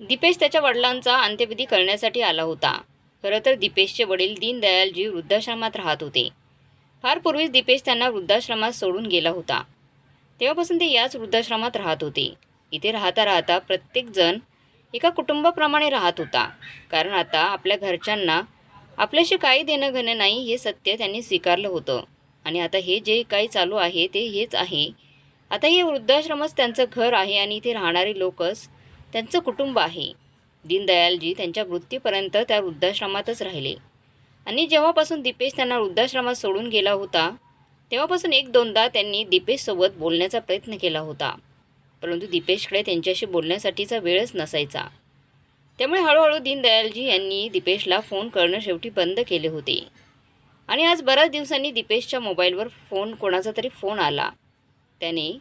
दीपेश त्याच्या वडिलांचा अंत्यविधी करण्यासाठी आला होता. खरं तर दीपेशचे वडील दीनदयालजी वृद्धाश्रमात राहत होते. फार पूर्वीच दीपेश त्यांना वृद्धाश्रमात सोडून गेला होता. तेव्हापासून ते याच वृद्धाश्रमात राहत होते. इथे राहता राहता प्रत्येकजण एका कुटुंबाप्रमाणे राहत होता. कारण आता आपल्या घरच्यांना आपल्याशी काही देणं घेणं नाही हे सत्य त्यांनी स्वीकारलं होतं. आणि आता हे जे काही चालू आहे ते हेच आहे. आता हे वृद्धाश्रमच त्यांचं घर आहे आणि इथे राहणारे लोकच त्यांचं कुटुंब आहे. दीनदयालजी त्यांच्या मृत्यूपर्यंत त्या वृद्धाश्रमातच राहिले. आणि जेव्हापासून दीपेश त्यांना वृद्धाश्रमात सोडून गेला होता तेव्हापासून एक दोनदा त्यांनी दीपेशसोबत बोलण्याचा प्रयत्न केला होता. परंतु दीपेशकडे त्यांच्याशी बोलण्यासाठीचा वेळच नसायचा. त्यामुळे हळूहळू दीनदयालजी यांनी दीपेशला फोन करणं शेवटी बंद केले होते. आणि आज बऱ्याच दिवसांनी दीपेशच्या मोबाईलवर फोन कोणाचा तरी फोन आला. त्याने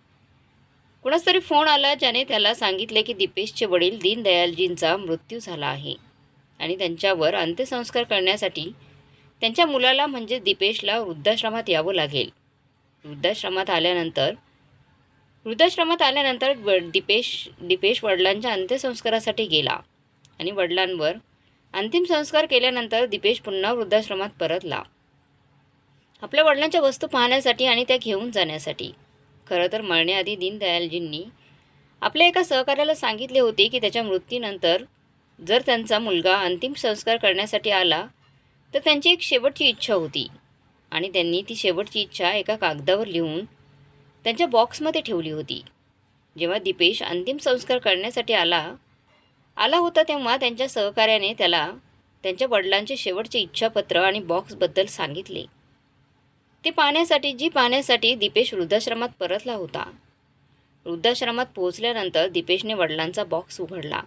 कुणाचा तरी फोन आला ज्याने त्याला सांगितले की दीपेशचे वडील दीनदयालजींचा मृत्यू झाला आहे आणि त्यांच्यावर अंत्यसंस्कार करण्यासाठी त्यांच्या मुलाला म्हणजे दीपेशला वृद्धाश्रमात यावं लागेल. वृद्धाश्रमात आल्यानंतर वृद्धाश्रमात आल्यानंतर व दीपेश दीपेश वडिलांच्या अंत्यसंस्कारासाठी गेला आणि वडिलांवर अंतिम संस्कार केल्यानंतर दीपेश पुन्हा वृद्धाश्रमात परतला. आपल्या वडिलांच्या वस्तू पाहण्यासाठी आणि त्या घेऊन जाण्यासाठी. खरं तर मरण्याआधी दीनदयालजींनी आपल्या एका सहकार्याला सांगितले होते की त्याच्या मृत्यूनंतर जर त्यांचा मुलगा अंतिम संस्कार करण्यासाठी आला तर त्यांची एक शेवटची इच्छा होती आणि त्यांनी ती शेवटची इच्छा एका कागदावर लिहून त्यांच्या बॉक्समध्ये ठेवली होती. जेव्हा दीपेश अंतिम संस्कार करण्यासाठी आला आला होता तेव्हा त्यांच्या सहकार्याने त्याला त्यांच्या वडिलांचे शेवटचे इच्छापत्र आणि बॉक्सबद्दल सांगितले. ते पाहण्यासाठी जी पाहण्यासाठी दीपेश वृद्धाश्रमात परतला होता. वृद्धाश्रमात पोहोचल्यानंतर दीपेशने वडिलांचा बॉक्स उघडला.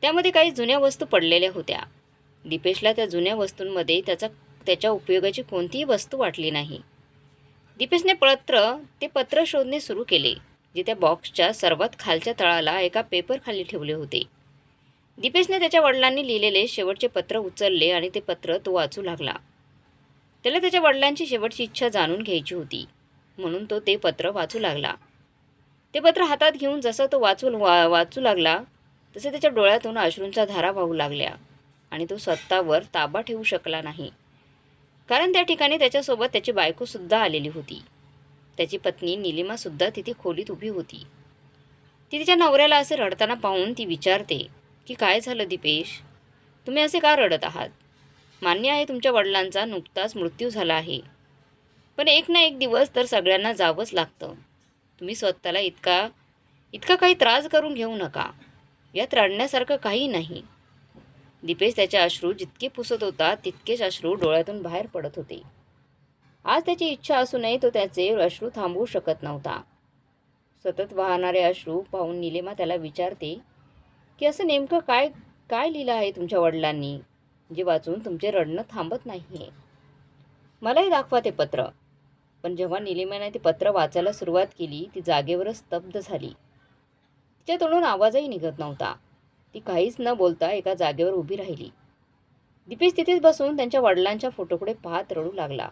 त्यामध्ये काही जुन्या वस्तू पडलेल्या होत्या. दीपेशला त्या जुन्या वस्तूंमध्ये त्याचा त्याच्या उपयोगाची कोणतीही वस्तू वाटली नाही. दीपेशने पत्र ते पत्र शोधणे सुरू केले जे त्या बॉक्सच्या सर्वात खालच्या तळाला एका पेपरखाली ठेवले होते. दीपेशने त्याच्या वडिलांनी लिहिलेले शेवटचे पत्र उचलले आणि ते पत्र तो वाचू लागला. त्याला त्याच्या वडिलांची शेवटची इच्छा जाणून घ्यायची होती. म्हणून तो ते पत्र वाचू लागला. ते पत्र हातात घेऊन जसं तो वाचू वा वाचू लागला तसे त्याच्या डोळ्यातून अश्रूंचा धारा वाहू लागल्या आणि तो स्वतःवर ताबा ठेवू शकला नाही. कारण त्या ठिकाणी त्याच्यासोबत त्याची बायकोसुद्धा आलेली होती. त्याची पत्नी निलिमासुद्धा तिथे खोलीत उभी होती. ती तिच्या नवऱ्याला असे रडताना पाहून ती विचारते की काय झालं दीपेश? तुम्ही असे का रडत आहात? मान्य आहे तुमच्या वडिलांचा नुकताच मृत्यू झाला आहे. पण एक ना एक दिवस तर सगळ्यांना जावंच लागतं. तुम्ही स्वतःला इतका इतका काही त्रास करून घेऊ नका. यात रडण्यासारखं काही नाही. दीपेश त्याचे अश्रू जितके पुसत होता तितकेच अश्रू डोळ्यातून बाहेर पडत होते. आज त्याची इच्छा असूनही तो त्याचे अश्रू थांबवू शकत नव्हता. सतत वाहणारे अश्रू पाहून निलेमा त्याला विचारते की असं नेमकं काय काय लिहिलं आहे तुमच्या वडिलांनी? जे वाचून तुमचे रडणं थांबत नाही आहे मलाही दाखवा ते पत्र. पण जेव्हा निलिमाने ते पत्र वाचायला सुरुवात केली ती जागेवरच स्तब्ध झाली. तिच्या तोंडून आवाजही निघत नव्हता. ती काहीच न बोलता एका जागेवर उभी राहिली. दीपेश तिथेच बसून त्यांच्या वडिलांच्या फोटोकडे पाहत रडू लागला.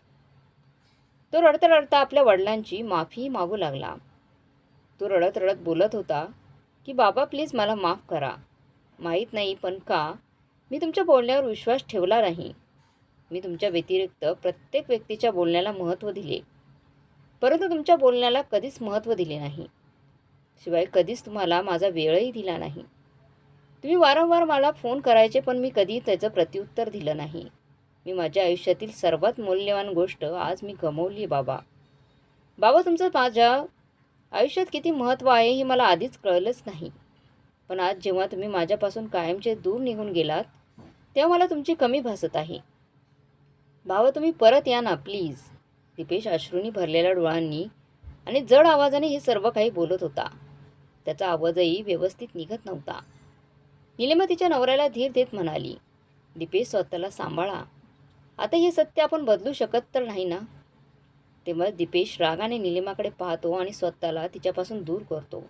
तो रडता रडता आपल्या वडिलांची माफी मागू लागला. तो रडत रडत बोलत होता की बाबा प्लीज मला माफ करा. माहीत नाही पण का मी तुमच्या बोलण्यावर विश्वास ठेवला नाही. मी तुमच्या व्यतिरिक्त प्रत्येक व्यक्तीच्या बोलण्याला महत्त्व दिले. परंतु तुमच्या बोलण्याला कधीच महत्त्व दिले नाही. शिवाय कधीच तुम्हाला माझा वेळही दिला नाही. तुम्ही वारंवार मला फोन करायचे पण मी कधी त्याचं प्रत्युत्तर दिलं नाही. मी माझ्या आयुष्यातील सर्वात मौल्यवान गोष्ट आज मी गमावली बाबा. बाबा तुमचं माझ्या आयुष्यात किती महत्त्व आहे हे मला आधीच कळलंच नाही. पण आज जेव्हा तुम्ही माझ्यापासून कायमचे दूर निघून गेलात तेव्हा मला तुमची कमी भासत आहे. भावा तुम्ही परत या ना प्लीज. दिपेश अश्रूंनी भरलेल्या डोळ्यांनी आणि जड आवाजाने हे सर्व काही बोलत होता. त्याचा आवाजही व्यवस्थित निघत नव्हता. निलिमा तिच्या नवऱ्याला धीर देत म्हणाली दिपेश स्वतःला सांभाळा. आता हे सत्य आपण बदलू शकत तर नाही ना? तेव्हा दिपेश रागाने निलिमाकडे पाहतो आणि स्वतःला तिच्यापासून दूर करतो.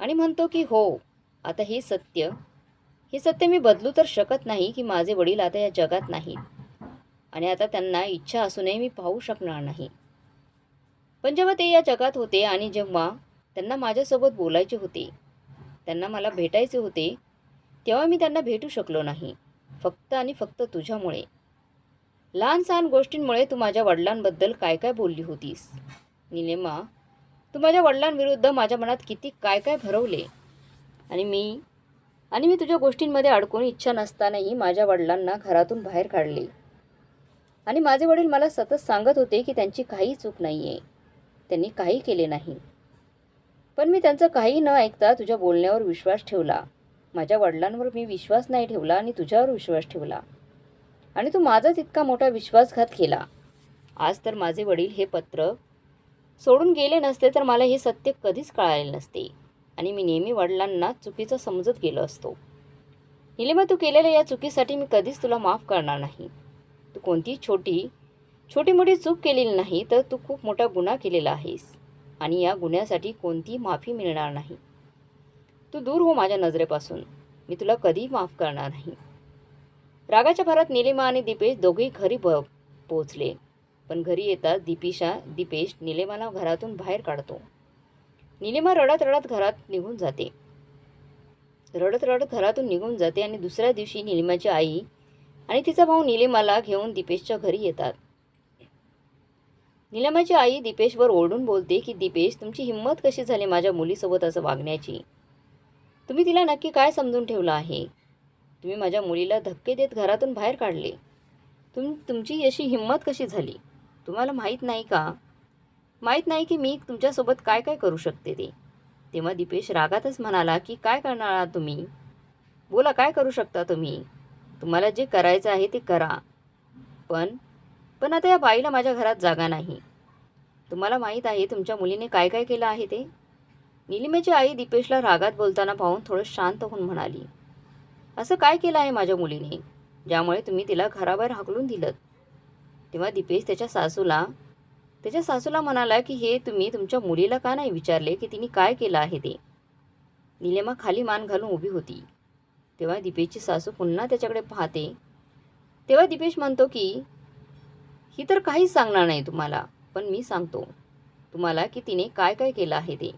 आणि म्हणतो की हो आता हे सत्य हे सत्य मी बदलू तर शकत नाही की माझे वडील आता या जगात नाहीत. आणि आता त्यांना इच्छा असूनही मी पाहू शकणार नाही. पण जेव्हा ते या जगात होते आणि जेव्हा त्यांना माझ्यासोबत बोलायचे होते त्यांना मला भेटायचे होते तेव्हा मी त्यांना भेटू शकलो नाही फक्त आणि फक्त तुझ्यामुळे. लहान सहान गोष्टींमुळे तू माझ्या वडिलांबद्दल काय काय बोलली होतीस? निलेमा तू माझ्या वडिलांविरुद्ध माझ्या मनात किती काय काय भरवले? आणि मी आणि मी तुझ्या गोष्टींमध्ये अडकून इच्छा नसतानाही माझ्या वडिलांना घरातून बाहेर काढले. आणि माझे वडील मला सतत सांगत होते की त्यांची काही चूक नाही आहे त्यांनी काही केले नाही. पण मी त्यांचं काही न ऐकता तुझ्या बोलण्यावर विश्वास ठेवला. माझ्या वडिलांवर मी विश्वास नाही ठेवला आणि तुझ्यावर विश्वास ठेवला. आणि तू माझाच इतका मोठा विश्वासघात केला. आज तर माझे वडील हे पत्र सोडून गेले नसते तर मला हे सत्य कधीच कळाले नसते. आणि मी नेहमी वडिलांना चुकीचं समजत गेलो असतो. निलिमा तू केलेल्या या चुकीसाठी मी कधीच तुला माफ करणार नाही. तू कोणतीही छोटी छोटी मोठी चूक केलेली नाही तर तू खूप मोठा गुन्हा केलेला आहेस. आणि या गुन्ह्यासाठी कोणतीही माफी मिळणार नाही. तू दूर हो माझ्या नजरेपासून. मी तुला कधीही माफ करणार नाही. रागाच्या भरात निलिमा आणि दीपेश दोघेही घरी ब पोचले पण घरी येताच दीपिशा दीपेश निलेमाला घरातून बाहेर काढतो. निलेमा रडत रडत घरात निघून जाते. रडत रडत घरातून निघून जाते आणि दुसऱ्या दिवशी निलिमाची आई आणि तिचा भाऊ निलिमाला घेऊन दीपेशच्या घरी येतात. निलिमाची आई दीपेशवर ओरडून बोलते की दीपेश तुमची हिंमत कशी झाली माझ्या मुलीसोबत असं वागण्याची? तुम्ही तिला नक्की काय समजून ठेवलं आहे? तुम्ही माझ्या मुलीला धक्के देत घरातून बाहेर काढले. तुम तुमची अशी हिंमत कशी झाली? तुम्हाला माहीत नाही का? माहीत नाही की मी तुमच्यासोबत काय काय करू शकते ते. तेव्हा दीपेश रागातच म्हणाला की काय करणार आहात तुम्ही? बोला काय करू शकता तुम्ही? तुम्हाला जे करायचं आहे ते करा. पण पण आता या बाईला माझ्या घरात जागा नाही. तुम्हाला माहीत आहे तुमच्या मुलीने काय काय केलं आहे ते? निलिमेची आई दीपेशला रागात बोलताना पाहून थोडं शांत होऊन म्हणाली असं काय केलं आहे माझ्या मुलीने ज्यामुळे तुम्ही तिला घराबाहेर हाकलून दिलं तेव्हा दीपेश त्याच्या सासूला त्याच्या सासूला म्हणाला की हे तुम्ही तुमच्या मुलीला का नाही विचारले की तिने काय केलं आहे ते? निलेमा खाली मान घालून उभी होती. तेव्हा दीपेशची सासू पुन्हा त्याच्याकडे पाहते. तेव्हा दीपेश म्हणतो की ही तर काहीच सांगणार नाही तुम्हाला पण मी सांगतो तुम्हाला की तिने काय काय केलं आहे ते.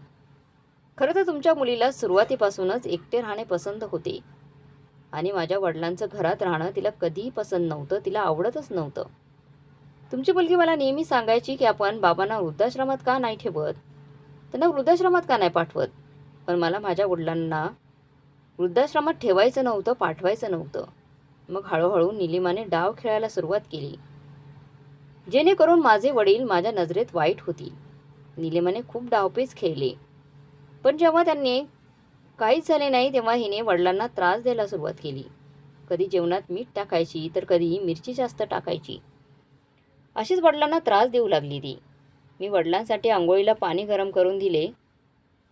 खरं तर तुमच्या मुलीला सुरुवातीपासूनच एकटे राहणे पसंत होते. आणि माझ्या वडिलांचं घरात राहणं तिला कधीही पसंत नव्हतं तिला आवडतच नव्हतं. तुमची मुलगी मला नेहमी सांगायची की आपण बाबांना वृद्धाश्रमात का नाही ठेवत? त्यांना वृद्धाश्रमात का नाही पाठवत? पण मला माझ्या वडिलांना वृद्धाश्रमात ठेवायचं नव्हतं पाठवायचं नव्हतं. मग हळूहळू निलिमाने डाव खेळायला सुरुवात केली. जेणेकरून माझे वडील माझ्या नजरेत वाईट होती निलिमाने खूप डावपेच खेळले. पण जेव्हा त्यांनी काहीच झाले नाही तेव्हा हिने वडिलांना त्रास द्यायला सुरुवात केली. कधी जेवणात मीठ टाकायची तर कधीही मिरची जास्त टाकायची. अशीच वडिलांना त्रास देऊ लागली ती. मी वडिलांसाठी आंघोळीला पाणी गरम करून दिले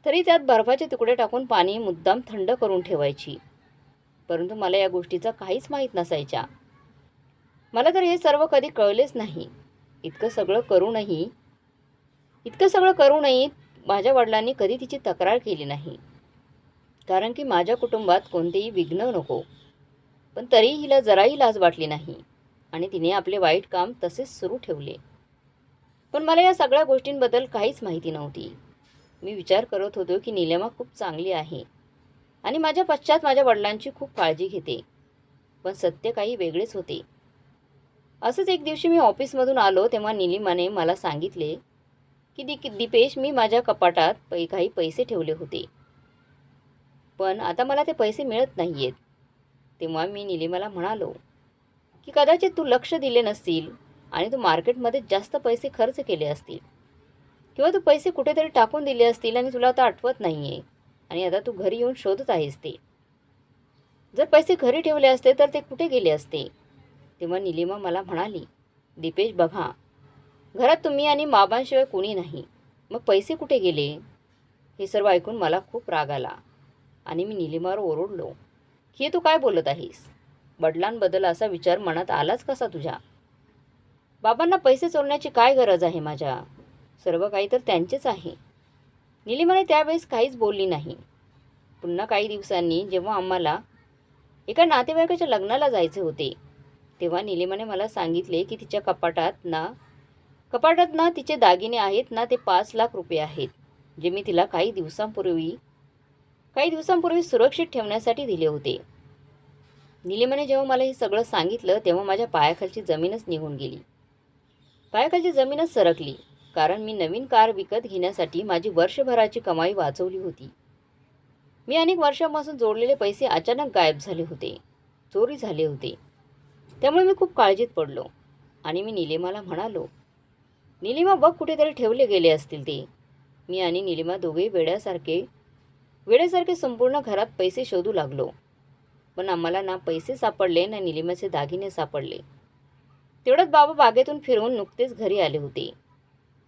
तरी त्यात बर्फाचे तुकडे टाकून पाणी मुद्दाम थंड करून ठेवायची. परंतु मला या गोष्टीचा काहीच माहीत नसायच्या. मला तर हे सर्व कधी कळलेच नाही. इतकं सगळं करूनही इतकं सगळं करूनही माझ्या वडिलांनी कधी तिची तक्रार केली नाही. कारण की माझ्या कुटुंबात कोणतेही विघ्न नको. पण तरी हिला जराही लाज वाटली नाही. आणि तिने आपले वाईट काम तसेच सुरू ठेवले. पण मला या सगळ्या गोष्टींबद्दल काहीच माहिती नव्हती. मी विचार करत होतो की निलेमा खूप चांगली आहे आणि माझ्या पश्चात माझ्या वडिलांची खूप काळजी घेते. पण सत्य काही वेगळेच होते. असंच एक दिवशी मी ऑफिसमधून आलो तेव्हा निलिमाने मला सांगितले की दी दिपेश मी माझ्या कपाटात पै काही पैसे ठेवले होते. पण आता मला ते पैसे मिळत नाही आहेत तेव्हा मी निलिमाला म्हणालो की कदाचित तू लक्ष दिले नसतील आणि तू मार्केटमध्ये जास्त पैसे खर्च केले असतील. किंवा तू पैसे कुठेतरी टाकून दिले असतील आणि तुला आता आठवत नाही आहे आणि आता तू घरी येऊन शोधत आहेस ते. जर पैसे घरी ठेवले असते तर ते कुठे गेले असते? तेव्हा निलिमा मला म्हणाली दीपेश बघा घरात तुम्ही आणि माबांशिवाय कोणी नाही. मग पैसे कुठे गेले? हे सर्व ऐकून मला खूप राग आला आणि मी निलिमावर ओरडलो की तू काय बोलत आहेस? वडिलांबद्दल असा विचार मनात आलाच कसा तुझ्या? बाबांना पैसे चोरण्याची काय गरज आहे माझ्या? सर्व काही तर त्यांचेच आहे. निलिमाने त्यावेळेस काहीच बोलली नाही. पुन्हा काही दिवसांनी जेव्हा आम्हाला एका नातेवाईकाच्या लग्नाला जायचे होते तेव्हा निलिमाने मला सांगितले की तिच्या कपाटात ना कपाटात ना तिचे दागिने आहेत ना ते पाच लाख रुपये आहेत जे मी तिला काही दिवसांपूर्वी काही दिवसांपूर्वी सुरक्षित ठेवण्यासाठी दिले होते. निलिमाने जेव्हा मला हे सगळं सांगितलं तेव्हा माझ्या पायाखालची जमीनच निघून गेली. पायाखालची जमीनच सरकली कारण मी नवीन कार विकत घेण्यासाठी माझी वर्षभराची कमाई वाचवली होती. मी अनेक वर्षांपासून जोडलेले पैसे अचानक गायब झाले होते चोरी झाले होते. त्यामुळे मी खूप काळजीत पडलो आणि मी निलिमाला म्हणालो निलिमा बघ कुठेतरी ठेवले गेले असतील ते. मी आणि निलिमा दोघेही वेड्यासारखे वेड्यासारखे संपूर्ण घरात पैसे शोधू लागलो. पण आम्हाला ना पैसे सापडले ना निलिमाचे दागिने सापडले. तेवढंच बाबा बागेतून फिरवून नुकतेच घरी आले होते.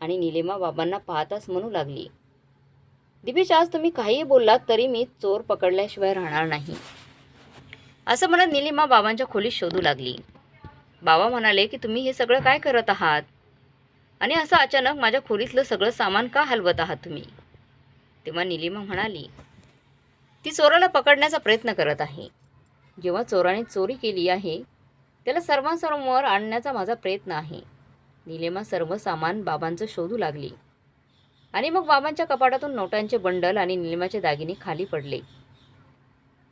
आणि निलिमा बाबांना पाहताच म्हणू लागली दिपेश आज तुम्ही काहीही बोललात तरी मी चोर पकडल्याशिवाय राहणार नाही. असं म्हणत निलिमा बाबांच्या खोलीत शोधू लागली. बाबा म्हणाले की तुम्ही हे सगळं काय करत आहात? आणि असं अचानक माझ्या खोलीतलं सगळं सामान का हलवत आहात तुम्ही? तेव्हा निलिमा म्हणाली ती चोराला पकडण्याचा प्रयत्न करत आहे. जेव्हा चोराने चोरी केली आहे त्याला सर्वांसमोर आणण्याचा माझा प्रयत्न आहे. निलेमा सर्व सामान बाबांचं शोधू लागली. आणि मग बाबांच्या कपाटातून नोटांचे बंडल आणि निलिमाचे दागिने खाली पडले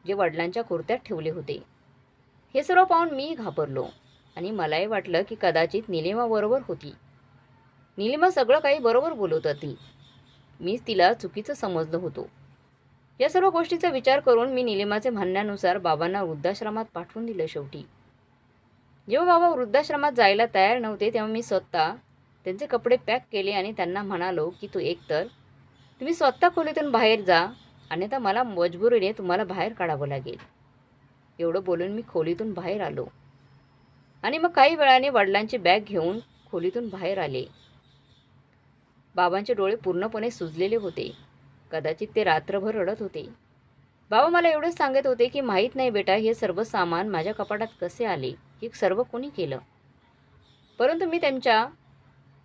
जे वडिलांच्या कुर्त्यात ठेवले होते. हे सर्व पाहून मी घाबरलो आणि मलाही वाटलं की कदाचित निलिमा बरोबर होती. निलिमा सगळं काही बरोबर बोलत होती. मीच तिला चुकीचं समजलो होतो. या सर्व गोष्टीचा विचार करून मी निलिमाचे म्हणण्यानुसार बाबांना वृद्धाश्रमात पाठवून दिलं शेवटी. जेव्हा बाबा वृद्धाश्रमात जायला तयार नव्हते तेव्हा मी स्वतः त्यांचे कपडे पॅक केले आणि त्यांना म्हणालो की तू एकतर तुम्ही स्वतः खोलीतून बाहेर जा अन्यथा मला मजबुरीने तुम्हाला बाहेर काढावं लागेल. एवढं बोलून मी खोलीतून बाहेर आलो. आणि मग काही वेळाने वडिलांची बॅग घेऊन खोलीतून बाहेर आले. बाबांचे डोळे पूर्णपणे सुजलेले होते. कदाचित ते रात्रभर रडत होते. बाबा मला एवढंच सांगत होते की माहीत नाही बेटा हे सर्व सामान माझ्या कपाटात कसे आले? हे सर्व कोणी केलं? परंतु मी त्यांच्या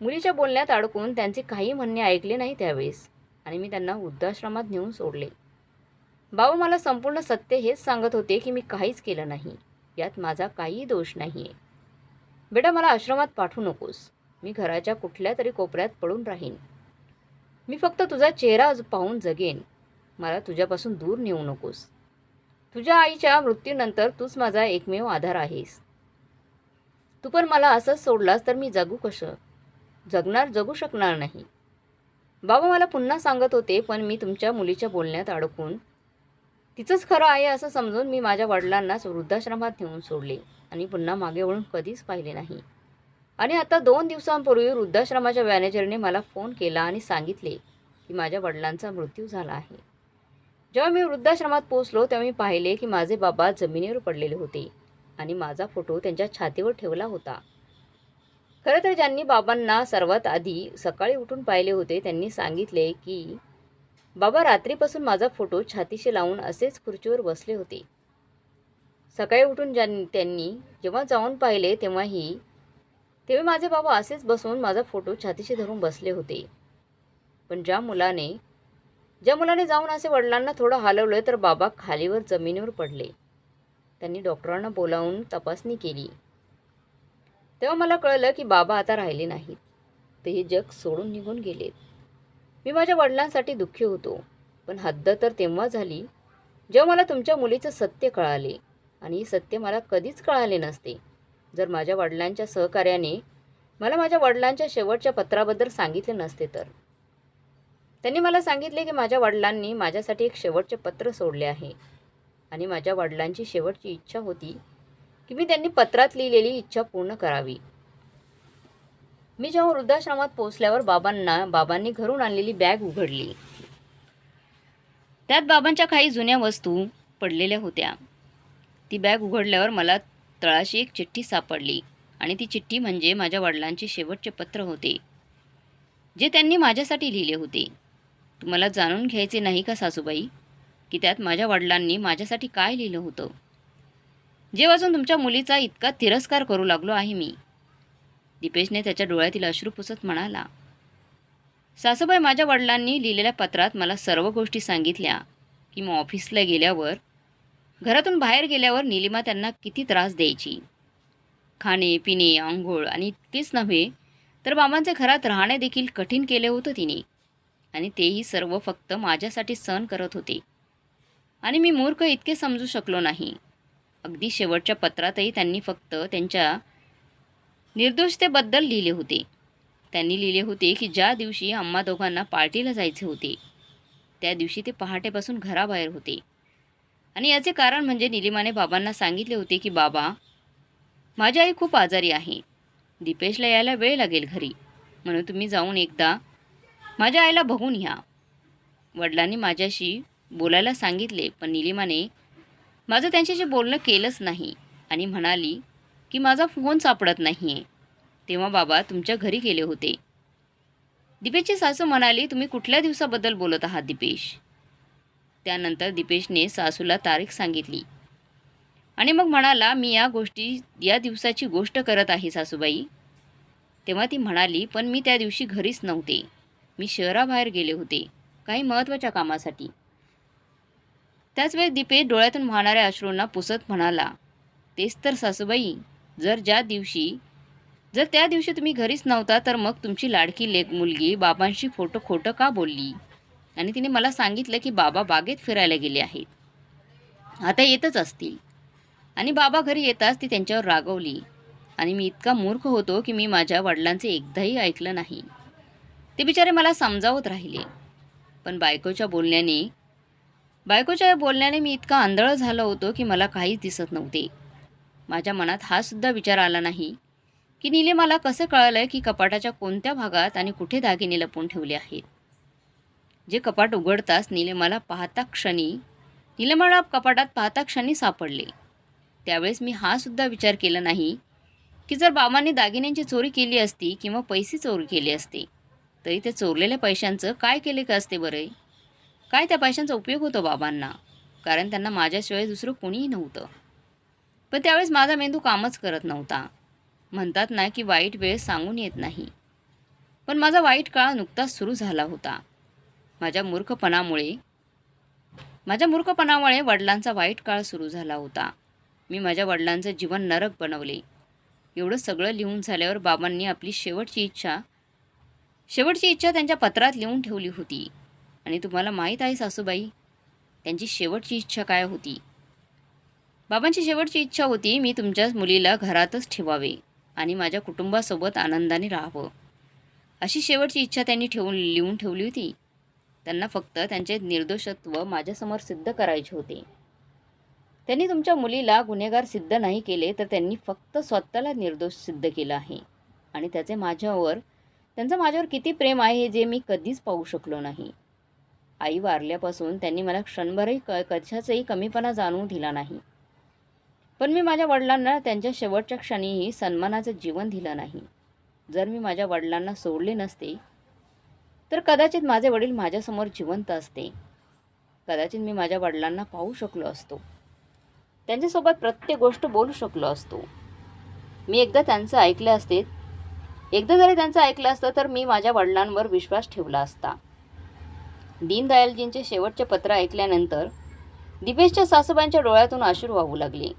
मुलीच्या बोलण्यात अडकून त्यांचे काही म्हणणे ऐकले नाही त्यावेळेस आणि मी त्यांना वृद्धाश्रमात नेऊन सोडले. बाबा मला संपूर्ण सत्य हेच सांगत होते की मी काहीच केलं नाही. यात माझा काहीही दोष नाही आहे बेटा मला आश्रमात पाठवू नकोस. मी घराच्या कुठल्या तरी कोपऱ्यात पडून राहीन. मी फक्त तुझा चेहरा पाहून जगेन. मला तुझ्यापासून दूर नेऊ नकोस. तुझ्या आईच्या मृत्यूनंतर तूच माझा एकमेव आधार आहेस. तू पण मला असंच सोडलास तर मी जगू कसं? जगणार जगू शकणार नाही. बाबा मला पुन्हा सांगत होते पण मी तुमच्या मुलीच्या बोलण्यात अडकून. तिचंच खरं आहे असं समजून मी माझ्या वडिलांनाच वृद्धाश्रमात नेऊन सोडले आणि पुन्हा मागे वळून कधीच पाहिले नाही. आणि आता दोन दिवसांपूर्वी वृद्धाश्रमाच्या मॅनेजरने मला फोन केला आणि सांगितले की माझ्या वडिलांचा मृत्यू झाला आहे. जेव्हा मी वृद्धाश्रमात पोचलो तेव्हा मी पाहिले की माझे बाबा जमिनीवर पडलेले होते आणि माझा फोटो त्यांच्या छातीवर ठेवला होता. खरं तर ज्यांनी बाबांना सर्वात आधी सकाळी उठून पाहिले होते त्यांनी सांगितले की बाबा रात्रीपासून माझा फोटो छातीशी लावून असेच खुर्चीवर बसले होते. सकाळी उठून ज्यां त्यांनी जेव्हा जाऊन पाहिले तेव्हाही तेव्हा माझे बाबा असेच बसून माझा फोटो छातीशी धरून बसले होते. पण ज्या मुलाने ज्या मुलाने जाऊन असे वडिलांना थोडं हलवलं तर बाबा खालीवर जमिनीवर पडले. त्यांनी डॉक्टरांना बोलावून तपासणी केली. तेव्हा मला कळलं की बाबा आता राहिले नाहीत. ते हे जग सोडून निघून गेलेत मी माझ्या वडिलांसाठी दुःखी होतो. पण हद्द तर तेव्हा झाली जेव्हा मला तुमच्या मुलीचं सत्य कळाले. आणि हे सत्य मला कधीच कळाले नसते. जर माझ्या वडिलांच्या सहकार्याने मला माझ्या वडिलांच्या शेवटच्या पत्राबद्दल सांगितले नसते तर. त्यांनी मला सांगितले की माझ्या वडिलांनी माझ्यासाठी एक शेवटचे पत्र सोडले आहे. आणि माझ्या वडिलांची शेवटची इच्छा होती की मी त्यांनी पत्रात लिहिलेली इच्छा पूर्ण करावी. मी जेव्हा वृद्धाश्रमात पोहोचल्यावर बाबांना बाबांनी घरून आणलेली बॅग उघडली. त्यात बाबांच्या काही जुन्या वस्तू पडलेल्या होत्या. ती बॅग उघडल्यावर मला तळाशी एक चिठ्ठी सापडली आणि ती चिठ्ठी म्हणजे माझ्या वडिलांचे शेवटचे पत्र होते जे त्यांनी माझ्यासाठी लिहिले होते. तुम्हाला जाणून घ्यायचे नाही का सासूबाई? की त्यात माझ्या वडिलांनी माझ्यासाठी काय लिहिलं होतं? जे वाचून तुमच्या मुलीचा इतका तिरस्कार करू लागलो आहे मी. दीपेशने त्याच्या डोळ्यातील अश्रू पुसत म्हणाला सासूबाई माझ्या वडिलांनी लिहिलेल्या पत्रात मला सर्व गोष्टी सांगितल्या. की मग ऑफिसला गेल्यावर घरातून बाहेर गेल्यावर निलिमा त्यांना किती त्रास द्यायची? खाणे पिणे आंघोळ आणि इतकेच नव्हे तर बाबांचे घरात राहणे देखील कठीण केले होतं तिने. आणि तेही सर्व फक्त माझ्यासाठी सहन करत होते. आणि मी मूर्ख इतके समजू शकलो नाही. अगदी शेवटच्या पत्रातही त्यांनी फक्त त्यांच्या निर्दोषतेबद्दल लिहिले होते. त्यांनी लिहिले होते की ज्या दिवशी आम्हा दोघांना पार्टीला जायचे होते त्या दिवशी ते पहाटेपासून घराबाहेर होते. आणि याचे कारण म्हणजे निलिमाने बाबांना सांगितले होते की बाबा माझी आई खूप आजारी आहे. दीपेशला यायला वेळ लागेल घरी. म्हणून तुम्ही जाऊन एकदा माझ्या आईला बघून या. वडिलांनी माझ्याशी बोलायला सांगितले पण निलिमाने माझं त्यांच्याशी बोलणं केलंच नाही आणि म्हणाली की माझा फोन सापडत नाही आहे तेव्हा बाबा तुमच्या घरी गेले होते. दिपेशचे सासू म्हणाली तुम्ही कुठल्या दिवसाबद्दल बोलत आहात दिपेश? त्यानंतर दीपेशने सासूला तारीख सांगितली. आणि मग म्हणाला मी या गोष्टी या दिवसाची गोष्ट करत आहे सासूबाई. तेव्हा ती म्हणाली पण मी त्या दिवशी घरीच नव्हते. मी शहराबाहेर गेले होते काही महत्त्वाच्या कामासाठी. त्याच वेळी दीपेश डोळ्यातून वाहणाऱ्या अश्रूंना पुसत म्हणाला तेच तर सासूबाई जर ज्या दिवशी जर त्या दिवशी तुम्ही घरीच नव्हता तर मग तुमची लाडकी लेख मुलगी बाबांशी फोटो खोटं का बोलली? आणि तिने मला सांगितलं की बाबा बागेत फिरायला गेले आहेत. आता येतच असतील. आणि बाबा घरी येताच ती त्यांच्यावर रागवली. आणि मी इतका मूर्ख होतो की मी माझ्या वडिलांचे एकदाही ऐकलं नाही. ते बिचारे मला समजावत राहिले. पण बायकोच्या बोलण्याने बायकोच्या बोलण्याने मी इतका आंधळ झालो होतो की मला काहीच दिसत नव्हते. माझ्या मनात हा सुद्धा विचार आला नाही की नीले मला कसं कळलं की कपाटाच्या कोणत्या भागात आणि कुठे दागिने लपवून ठेवले आहेत. जे कपाट उघडताच नीले पाहता क्षणी नीले कपाटात पाहता क्षणी सापडले. त्यावेळेस मी हा सुद्धा विचार केला नाही की जर बाबांनी दागिन्यांची चोरी केली असती किंवा पैसे चोरी केले असते तरी त्या चोरलेल्या पैशांचं काय केले का असते बरं? काय त्या पैशांचा उपयोग होतो बाबांना? कारण त्यांना माझ्याशिवाय दुसरं कोणीही नव्हतं. पण त्यावेळेस माझा मेंदू कामच करत नव्हता. म्हणतात ना की वाईट वेळ सांगून येत नाही. पण माझा वाईट काळ नुकताच सुरू झाला होता. माझ्या मूर्खपणामुळे. माझ्या मूर्खपणामुळे वडिलांचा वाईट काळ सुरू झाला होता. मी माझ्या वडिलांचं जीवन नरक बनवले. एवढं सगळं लिहून झाल्यावर बाबांनी आपली शेवटची इच्छा शेवटची इच्छा त्यांच्या पत्रात लिहून ठेवली होती. आणि तुम्हाला माहीत आहे सासूबाई त्यांची शेवटची इच्छा काय होती? बाबांची शेवटची इच्छा होती मी तुमच्या मुलीला घरातच ठेवावे आणि माझ्या कुटुंबासोबत आनंदाने राहावं. अशी शेवटची इच्छा त्यांनी ठेवून लिहून ठेवली होती. त्यांना फक्त त्यांचे निर्दोषत्व माझ्यासमोर सिद्ध करायचे होते. त्यांनी तुमच्या मुलीला गुन्हेगार सिद्ध नाही केले तर त्यांनी फक्त स्वतःला निर्दोष सिद्ध केलं आहे. आणि त्याचे माझ्यावर त्यांचं माझ्यावर किती प्रेम आहे हे जे मी कधीच पाहू शकलो नाही. आई वारल्यापासून त्यांनी मला क्षणभरही क कशाचाही कमीपणा जाणवू दिला नाही. पण मी माझ्या वडिलांना त्यांच्या शेवटच्या क्षणीही सन्मानाचं जीवन दिलं नाही. जर मी माझ्या वडिलांना सोडले नसते तर कदाचित माझे वडील माझ्यासमोर जिवंत असते. कदाचित मी माझ्या वडिलांना पाहू शकलो असतो. त्यांच्यासोबत प्रत्येक गोष्ट बोलू शकलो असतो. मी एकदा त्यांचं ऐकलं असते एकदा जरी त्यांचं ऐकलं असतं तर मी माझ्या वडिलांवर विश्वास ठेवला असता. दीनदयालजींचे शेवटचे पत्र ऐकल्यानंतर दिपेशच्या सासूबाईंच्या डोळ्यातून आशूर वाहू लागले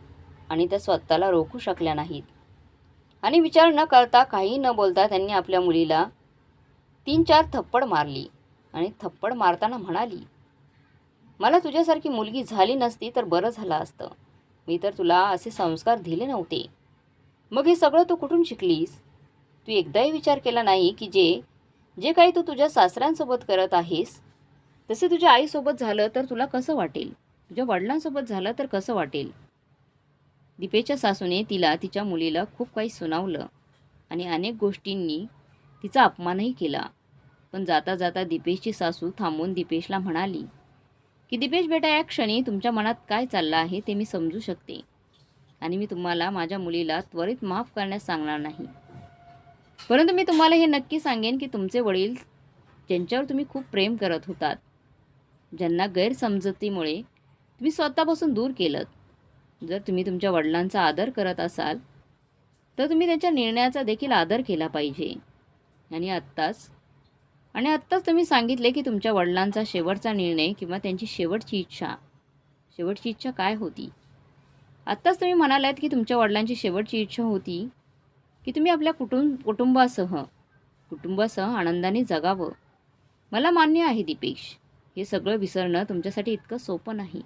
आणि त्या स्वतःला रोखू शकल्या नाहीत. आणि विचार न करता काही न बोलता त्यांनी आपल्या मुलीला तीन चार थप्पड मारली आणि थप्पड मारताना म्हणाली मला तुझ्यासारखी मुलगी झाली नसती तर बरं झालं असतं. मी तर तुला असे संस्कार दिले नव्हते. मग हे सगळं तू कुठून शिकलीस? तू एकदाही विचार केला नाही की जे जे काही तू तुझ्या सासऱ्यांसोबत करत आहेस तसे तुझ्या आईसोबत झालं तर तुला कसं वाटेल? तुझ्या वडिलांसोबत झालं तर कसं वाटेल? दीपेच्या सासूने तिला तिच्या मुलीला खूप काही सुनावलं आणि अनेक गोष्टींनी तिचा अपमानही केला. पण जाता जाता दीपेशची सासू थांबून दीपेशला म्हणाली की दीपेश बेटा या क्षणी तुमच्या मनात काय चाललं आहे ते मी समजू शकते. आणि मी तुम्हाला माझ्या मुलीला त्वरित माफ करण्यास सांगणार नाही. परंतु मी तुम्हाला हे नक्की सांगेन की तुमचे वडील ज्यांच्यावर तुम्ही खूप प्रेम करत होतात ज्यांना गैरसमजतीमुळे तुम्ही स्वतःपासून दूर केलं जर तुम्ही तुमच्या वडिलांचा आदर करत असाल तर तुम्ही त्यांच्या निर्णयाचा देखील आदर केला पाहिजे. आणि आत्ताच. आणि आत्ताच तुम्ही सांगितले की तुमच्या वडिलांचा शेवटचा निर्णय किंवा त्यांची शेवटची इच्छा. शेवटची इच्छा काय होती? आत्ताच तुम्ही म्हणालात की तुमच्या वडिलांची शेवटची इच्छा होती की तुम्ही आपल्या कुटुंब कुटुंबासह कुटुंबासह आनंदाने जगावं. मला मान्य आहे दीपेश हे सगळं विसरणं तुमच्यासाठी इतकं सोपं नाही.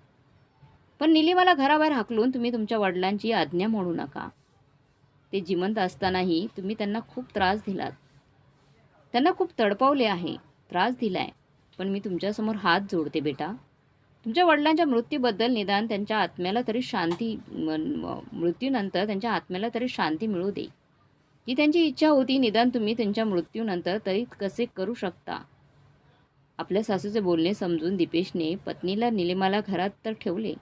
पण निलिमाला घराबाहेर हाकलून तुम्ही तुमच्या वडिलांची आज्ञा मोडू नका. ते जिवंत असतानाही तुम्ही त्यांना खूप त्रास दिलात. त्यांना खूप तडपावले आहे. त्रास दिलाय. पण मी तुमच्यासमोर हात जोडते बेटा. तुमच्या वडिलांच्या मृत्यूबद्दल निदान त्यांच्या आत्म्याला तरी शांती मृत्यूनंतर त्यांच्या आत्म्याला तरी शांती मिळू दे. जी त्यांची इच्छा होती निदान तुम्ही त्यांच्या मृत्यूनंतर तरी कसे करू शकता? आपल्या सासूचे बोलणे समजून दीपेशने पत्नीला निलिमाला घरात तर ठेवले.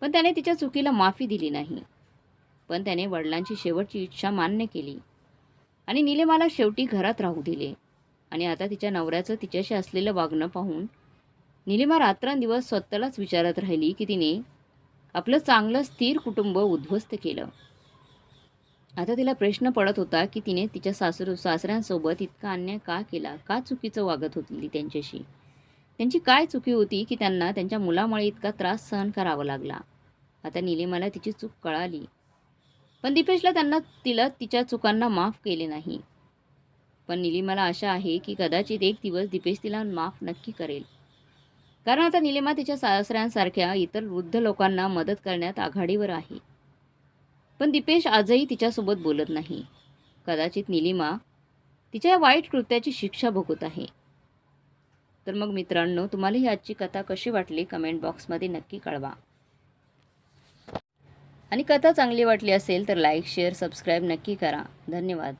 पण त्याने तिच्या चुकीला माफी दिली नाही. पण त्याने वडिलांची शेवटची इच्छा मान्य केली. आणि निलेमाला शेवटी घरात राहू दिले. आणि आता तिच्या नवऱ्याचं तिच्याशी असलेलं वागणं पाहून निलिमा रात्रंदिवस स्वतःलाच विचारत राहिली की तिने आपलं चांगलं स्थिर कुटुंब उद्ध्वस्त केलं. आता तिला प्रश्न पडत होता की तिने तिच्या सासरू सासऱ्यांसोबत इतका अन्याय का केला? का चुकीचं वागत होती त्यांच्याशी? त्यांची काय चुकी होती की त्यांना त्यांच्या मुलामुळे इतका त्रास सहन करावा लागला? आता निलिमाला तिची चूक कळाली. पण दीपेशला त्यांना तिला तिच्या चुकांना माफ केले नाही. पण निलिमाला आशा आहे की कदाचित एक दिवस दीपेश तिला माफ नक्की करेल. कारण आता निलिमा तिच्या सासऱ्यांसारख्या इतर वृद्ध लोकांना मदत करण्यात आघाडीवर आहे. पण दीपेश आजही तिच्यासोबत बोलत नाही. कदाचित निलिमा तिच्या या वाईट कृत्याची शिक्षा भोगत आहे. तर मग मित्रांनो तुम्हाला ही आजची कथा कशी वाटली? कमेंट बॉक्समध्ये नक्की कळवा. आणि कथा चांगली वाटली असेल तर लाईक शेअर सबस्क्राईब नक्की करा. धन्यवाद.